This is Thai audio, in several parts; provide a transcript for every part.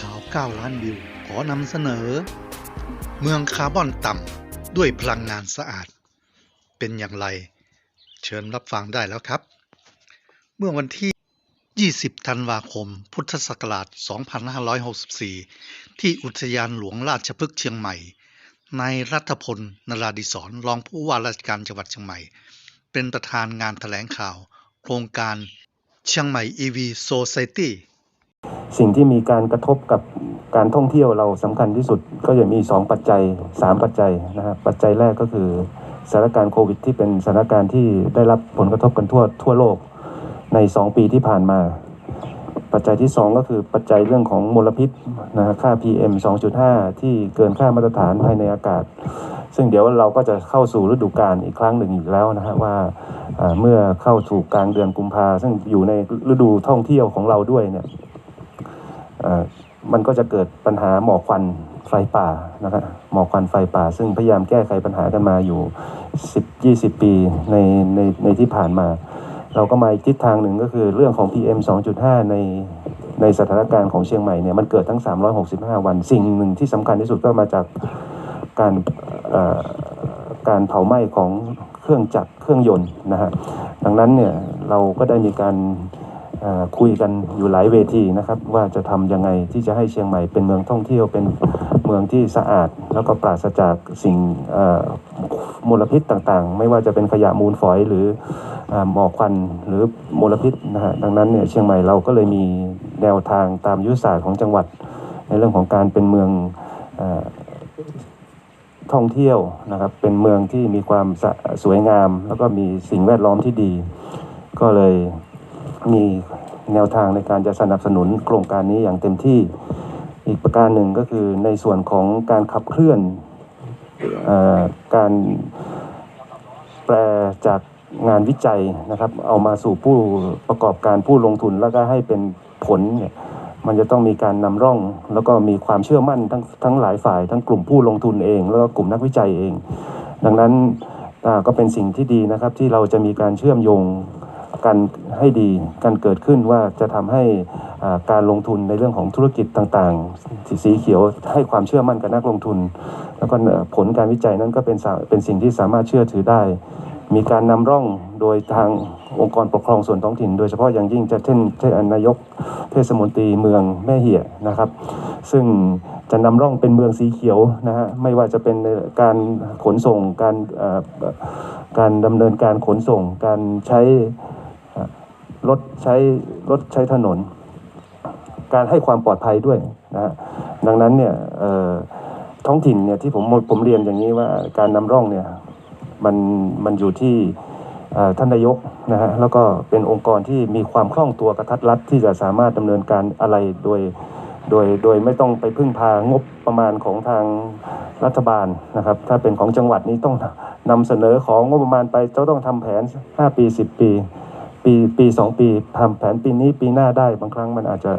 ข่าว 9 ล้านวิว ขอนำเสนอ เมืองคาร์บอนต่ำด้วยพลังงานสะอาด เป็นอย่างไร เชิญรับฟังได้แล้วครับ เมื่อวันที่ 20 ธันวาคม พุทธศักราช 2564 ที่อุทยานหลวงราชพฤกษ์เชียงใหม่ นายรัฐพล นราดิศรรองผู้ว่าราชการจังหวัดเชียงใหม่ เป็นประธานงานแถลงข่าว โครงการเชียงใหม่ EV Society สิ่งที่มีการกระทบกับการท่องเที่ยวเราสำคัญที่สุด ก็จะมี 2 ปัจจัย 3 ปัจจัยนะครับปัจจัยแรกก็คือสถานการณ์โควิดที่เป็นสถานการณ์ที่ได้รับผลกระทบกันทั่วทั่วโลกใน 2 ปีที่ผ่านมา ปัจจัยที่ 2 ก็คือปัจจัยเรื่องของมลพิษนะค่า PM 2.5 ที่เกินค่ามาตรฐานภายในอากาศ ซึ่งเดี๋ยวเราก็จะเข้าสู่ฤดูกาลอีกครั้งหนึ่งอีกแล้วนะฮะว่าเมื่อเข้าสู่กลางเดือนกุมภาซึ่งอยู่ในฤดูท่องเที่ยวของเราด้วยเนี่ย มันก็จะเกิดปัญหาหมอกควันไฟป่านะครับหมอกควันไฟป่า ซึ่งพยายามแก้ไขปัญหากันมาอยู่ 10 20 ปีในในในที่ผ่านมา เราก็มาอีกทิศทางหนึ่งก็คือเรื่องของ PM 2.5 ในในสถานการณ์ของเชียงใหม่เนี่ยมันเกิดทั้ง 365 วัน สิ่งหนึ่งที่สำคัญที่สุดก็มาจากการการเผาไหม้ของเครื่องจักรเครื่องยนต์นะฮะดังนั้นเนี่ยเราก็ได้มีการ คุยกันอยู่หลายเวทีนะครับ ว่าจะทำยังไงที่จะให้เชียงใหม่เป็นเมืองท่องเที่ยวเป็นเมืองที่สะอาด แล้วก็ปราศจากสิ่งมลพิษต่างๆ ไม่ว่าจะเป็นขยะมูลฝอยหรือหมอกควันหรือมลพิษนะฮะดังนั้นเนี่ยเชียงใหม่เราก็เลยมีแนวทางตามยุทธศาสตร์ของจังหวัด ในเรื่องของการเป็นเมืองอท่องเที่ยวนะครับเป็นเมืองที่มีความสสวยงาม แล้วก็มีสิ่งแวดล้อมที่ดี ก็เลย มีแนวทางในการจะสนับสนุนโครงการนี้อย่างเต็มที่ อีกประการหนึ่งก็คือในส่วนของการขับเคลื่อนอการแปลจากงานวิจัยนะครับ เอามาสู่ผู้ประกอบการผู้ลงทุนแล้วก็ให้เป็นผลเนี่ยมันจะต้องมีการนำร่อง แล้วก็มีความเชื่อมั่นทั้งทั้งหลายฝ่าย ทั้งกลุ่มผู้ลงทุนเอง แล้วก็กลุ่มนักวิจัยเอง ดังนั้นก็เป็นสิ่งที่ดีนะครับที่เราจะมีการเชื่อมโยง กันให้ดีกันเกิดขึ้นว่าจะทำให้การลงทุนในเรื่องของธุรกิจต่างๆสีสีเขียวให้ความเชื่อมั่นกับนักลงทุน แล้วก็ผลการวิจัยนั้นก็เป็นสาเป็นสิ่งที่สามารถเชื่อถือได้ มีการนำร่องโดยทางองค์กรปกครองส่วนท้องถิ่น โดยเฉพาะอย่างยิ่งจะเช่นเช่นนายกเทศมนตรีเมืองแม่เหี่ยนะครับ ซึ่งจะนำร่องเป็นเมืองสีเขียวนะฮะไม่ว่าจะเป็นการขนส่งการการดำเนินการขนส่งการใช้ รถใช้รถใช้ถนน การให้ความปลอดภัยด้วยนะฮะดังนั้นเนี่ยท้องถิ่นเนี่ยที่ผมผมเรียนอย่างนี้ว่าการนำร่องเนี่ยมันมันอยู่ที่ท่านนายกนะฮะแล้วก็เป็นองค์กรที่มีความคล่องตัวกระทัดรัดที่จะสามารถดำเนินการอะไรโดยโดยโดยไม่ต้องไปพึ่งพางบประมาณของทางรัฐบาลนะครับ ถ้าเป็นของจังหวัดนี้ต้องนำเสนอของงบประมาณไปจะต้องทำแผน 5 ปี 10 ปี ปีปีสองปีทำแผนปีนี้ปีหน้าได้บางครั้งมันอาจจะ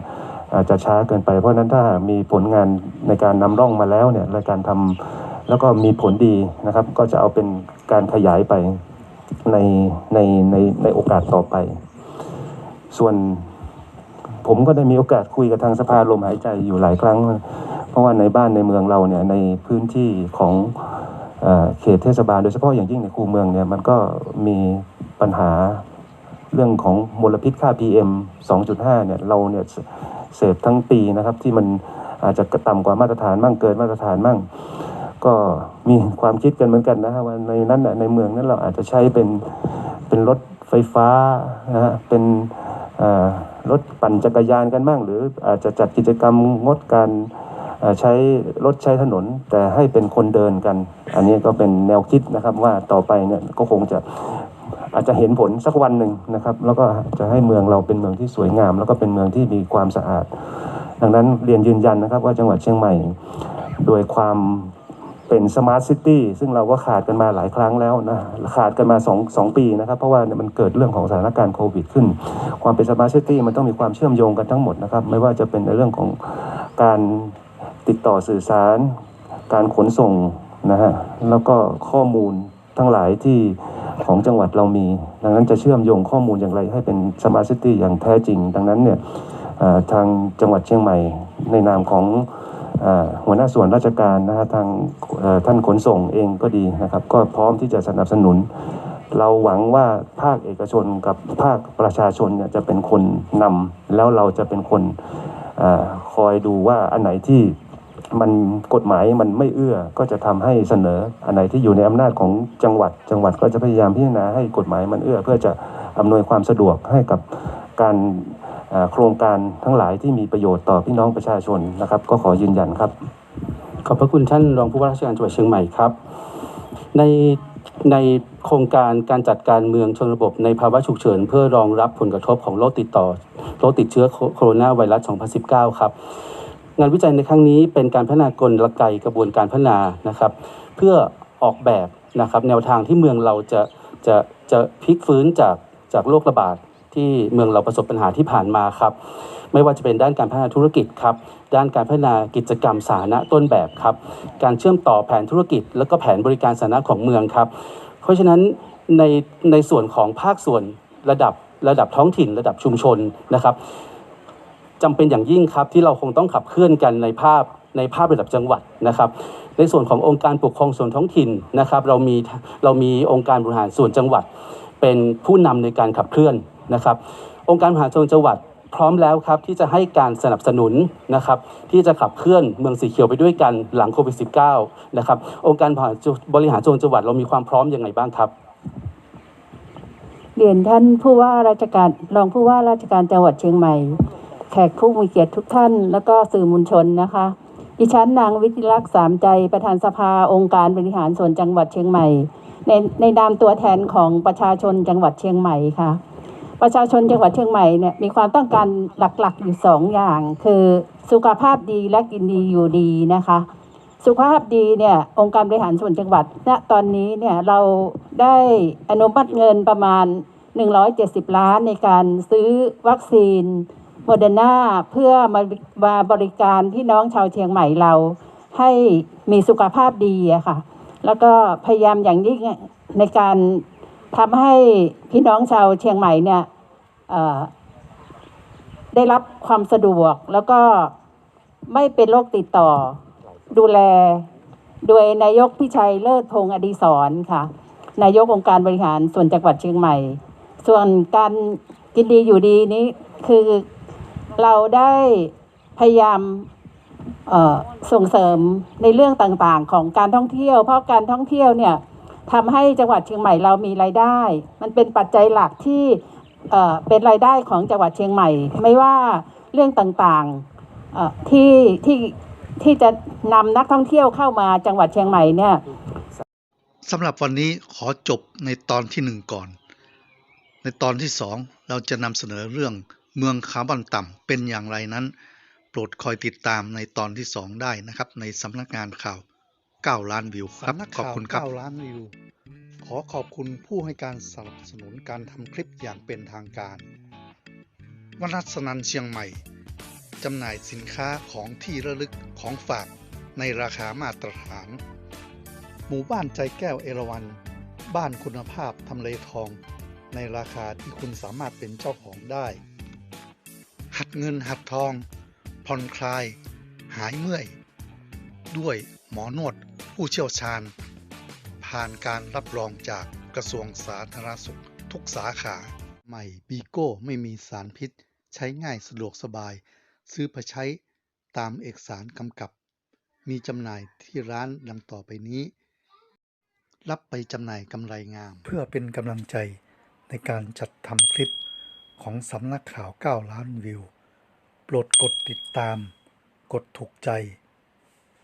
อาจจะช้าเกินไป เพราะนั้นถ้ามีผลงานในการนำร่องมาแล้วเนี่ยในการทำแล้วก็มีผลดีนะครับ ก็จะเอาเป็นการขยายไปในในในในโอกาสต่อไป ส่วนผมก็ได้มีโอกาสคุยกับทางสภาลมหายใจอยู่หลายครั้ง เพราะว่าในบ้านในเมืองเราเนี่ยในพื้นที่ของเอเขตเทศบาลโดยเฉพาะอย่างยิ่งในคูเมืองเนี่ยมันก็มีปัญหา เรื่องของมลพิษค่า PM 2.5 เนี่ยเราเนี่ยเสพทั้งปีนะครับ ที่มันอาจจะต่ำกว่ามาตรฐานมั่งเกินมาตรฐานมั่ง ก็มีความคิดกันเหมือนกันนะฮะว่าในนั้นในเมืองนั้นเราอาจจะใช้เป็นเป็นรถไฟฟ้านะฮะเป็นรถปั่นจักรยานกันบ้าง หรืออาจจะจัดกิจกรรมงดการใช้รถใช้ถนน แต่ให้เป็นคนเดินกัน อันนี้ก็เป็นแนวคิดนะครับว่าต่อไปเนี่ยก็คงจะ อาจจะเห็นผลสักวันหนึ่งนะครับ แล้วก็จะให้เมืองเราเป็นเมืองที่สวยงาม แล้วก็เป็นเมืองที่มีความสะอาด ดังนั้นเรียนยืนยันนะครับว่าจังหวัดเชียงใหม่ โดยความเป็นสมาร์ทซิตี้ซึ่งเราก็ขาดกันมาหลายครั้งแล้วนะขาดกันมา2งสองปีนะครับ เพราะว่ามันเกิดเรื่องของสถานการณ์โควิดขึ้น ความเป็นสมาร์ทซิตี้มันต้องมีความเชื่อมโยงกันทั้งหมดนะครับ ไม่ว่าจะเป็นในเรื่องของการติดต่อสื่อสาร การขนส่งนะฮะแล้วก็ข้อมูลทั้งหลายที่ ของจังหวัดเรามี ดังนั้นจะเชื่อมโยงข้อมูลอย่างไรให้เป็นสมาร์ทซิตี้อย่างแท้จริง ดังนั้นเนี่ยทางจังหวัดเชียงใหม่ ในนามของอหัวหน้าส่วนราชการนะฮะทางท่านขนส่งเองก็ดีนะครับ ก็พร้อมที่จะสนับสนุน เราหวังว่าภาคเอกชนกับภาคประชาชนเนี่ยจะเป็นคนนำแล้วเราจะเป็นคนอคอยดูว่าอันไหนที่ มันกฎหมายมันไม่เอื้อก็จะทำให้เสนออันไหนที่อยู่ในอำนาจของจังหวัด จังหวัดก็จะพยายามพิจารณาให้กฎหมายมันเอื้อ เพื่อจะอำนวยความสะดวกให้กับการโครงการทั้งหลายที่มีประโยชน์ต่อพี่น้องประชาชนนะครับ ก็ขอยืนยันครับ ขอบพระคุณท่านรองผู้ว่าราชการจังหวัดเชียงใหม่ครับ ในในโครงการการจัดการเมืองชนบทในภาวะฉุกเฉิน เพื่อรองรับผลกระทบของโรคติดต่อโรคติดเชื้อโคโรนาไวรัส 2019 ครับ งานวิจัยในครั้งนี้เป็นการพัฒนากลไกกระบวนการพัฒนานะครับ เพื่อออกแบบนะครับแนวทางที่เมืองเราจะจะจะพลิกฟื้นจากจากโรคระบาดที่เมืองเราประสบปัญหาที่ผ่านมาครับ ไม่ว่าจะเป็นด้านการพัฒนาธุรกิจครับ ด้านการพัฒนากิจกรรมสาธารณะต้นแบบครับ การเชื่อมต่อแผนธุรกิจ และก็แผนบริการสาธารณะของเมืองครับ เพราะฉะนั้นในในส่วนของภาคส่วนระดับระดับท้องถิ่น ระดับชุมชนนะครับ จำเป็นอย่างยิ่งครับที่เราคงต้องขับเคลื่อนกันในภาพในภาพระดับจังหวัดนะครับในส่วนขององค์การปกครองส่วนท้องถิ่นนะครับเรามีเรามีองค์การบริหารส่วนจังหวัด เป็นผู้นำในการขับเคลื่อนนะครับ องค์การบริหารส่วนจังหวัดพร้อมแล้วครับที่จะให้การสนับสนุนนะครับที่จะขับเคลื่อนเมืองสีเขียวไปด้วยกันหลังโควิด -19 นะครับองค์การบริหารส่วนจังหวัดเรามีความพร้อมยังไงบ้างครับเรียนท่านผู้ว่าราชการรองผู้ว่าราชการจังหวัดเชียงใหม่ แขกผู้มีเกียรติทุกท่าน แล้วก็สื่อมวลชนนะคะ ดิฉันนางวิทิลักษ์สามใจประธานสภาองค์การบริหารส่วนจังหวัดเชียงใหม่ ในในนามตัวแทนของประชาชนจังหวัดเชียงใหม่ค่ะ ประชาชนจังหวัดเชียงใหม่เนี่ยมีความต้องการหลักๆอยู่สองอย่าง คือสุขภาพดีและกินดีอยู่ดีนะคะ สุขภาพดีเนี่ยองค์การบริหารส่วนจังหวัดณตอนนี้เนี่ยเราได้อนุมัติเงินประมาณ 170 ล้านในการซื้อวัคซีน โมเดอร์นาเพื่อมามาบริการพี่น้องชาวเชียงใหม่เรา ให้มีสุขภาพดีอะค่ะ แล้วก็พยายามอย่างยิ่งในการทำให้พี่น้องชาวเชียงใหม่เนี่ยได้รับความสะดวกแล้วก็ไม่เป็นโรคติดต่อ ดูแลโดยนายกพิชัยเลิศพงศ์อดีศรค่ะ นายกองค์การบริหารส่วนจังหวัดเชียงใหม่ ส่วนการกินดีอยู่ดีนี้คือ เราได้พยายามส่งเสริมในเรื่องต่างๆ ของการท่องเที่ยว เพราะการท่องเที่ยวเนี่ยทำให้จังหวัดเชียงใหม่เรามีรายได้ มันเป็นปัจจัยหลักที่เป็นรายได้ของจังหวัดเชียงใหม่ ไม่ว่าเรื่องต่างๆที่ที่ที่จะนำนักท่องเที่ยวเข้ามาจังหวัดเชียงใหม่เนี่ยสำหรับวันนี้ขอจบในตอนที่หนึ่งก่อน ในตอนที่สองเราจะนำเสนอเรื่อง เมืองคาร์บอนต่ำเป็นอย่างไรนั้น โปรดคอยติดตามในตอนที่สองได้นะครับ ในสำนักงานข่าว 9 ล้านวิวครับขอบคุณครับ9ล้านวิว ขอขอบคุณผู้ให้การสนับสนุนการทำคลิปอย่างเป็นทางการวนัสนันเชียงใหม่จำหน่ายสินค้าของที่ระลึกของฝากในราคามาตรฐาน หมู่บ้านใจแก้วเอราวัน บ้านคุณภาพทำเลทอง ในราคาที่คุณสามารถเป็นเจ้าของได้ หัดเงินหัดทอง ผ่อนคลาย หายเมื่อย ด้วยหมอนวดผู้เชี่ยวชาญ ผ่านการรับรองจากกระทรวงสาธารณสุขทุกสาขาใหม่บีโก้ไม่มีสารพิษ ใช้ง่ายสะดวกสบาย ซื้อไปใช้ตามเอกสารกำกับ มีจำหน่ายที่ร้านดังต่อไปนี้ รับไปจำหน่ายกำไรงาม เพื่อเป็นกำลังใจในการจัดทำคลิป ของสำนักข่าว 9 ล้านวิว โปรดกดติดตาม กดถูกใจ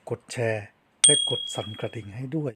กดแชร์ และกดสั่นกระดิ่งให้ด้วย